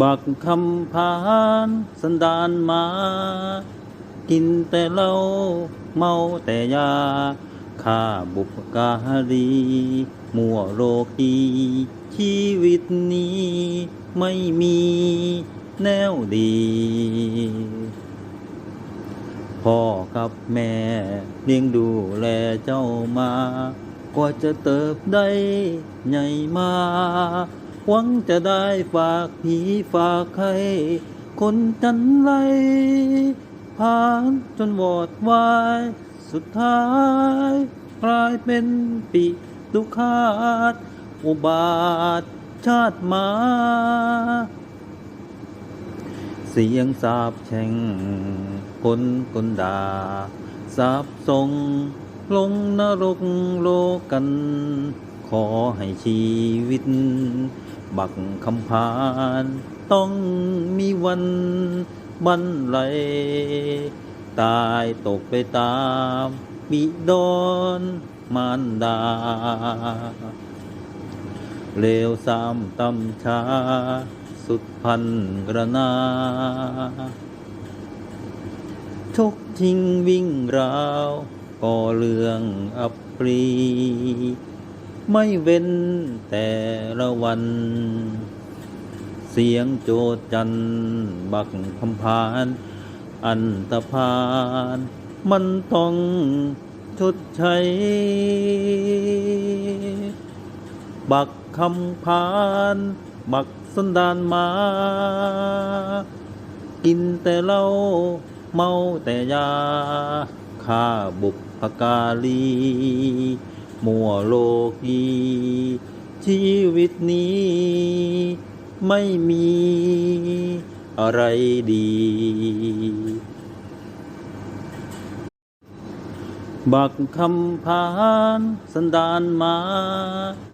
บักคำพานสันดานมา กินแต่เหล้าเมาแต่ยาข้าบุปการี มัวโรกีชีวิตนี้ไม่มีแนวดี พ่อกับแม่เลี้ยงดูแลเจ้ามา กว่าจะเติบได้ใหญ่มา หวังจะได้ฝากผีฝากใคร คนจันไรผ่านจนวอดวาย สุดท้ายกลายเป็นปิตุคาตอุบาทชาติมา เสียงสาบแช่งคนคนด่าสาบส่งลงนรกโลกัน ขอให้ชีวิต บักคำพานต้องมีวันบรรลัยตายตกไปตามบิดอนมารดา เลวสามตำชา สุดพันกระนา ชกทิ้งวิ่งราว ก่อเรื่องอับปรี ไม่เว้นแต่ละวัน เสียงโจดจันบักคำพาน อันตพาน มันต้องชดใช้ บักคำพาน บักสันดานมา กินแต่เหล้าเมาแต่ยาข้าบุพการี มัวโลกีชีวิตนี้ ไม่มีอะไรดี บักคำพานสันดานมา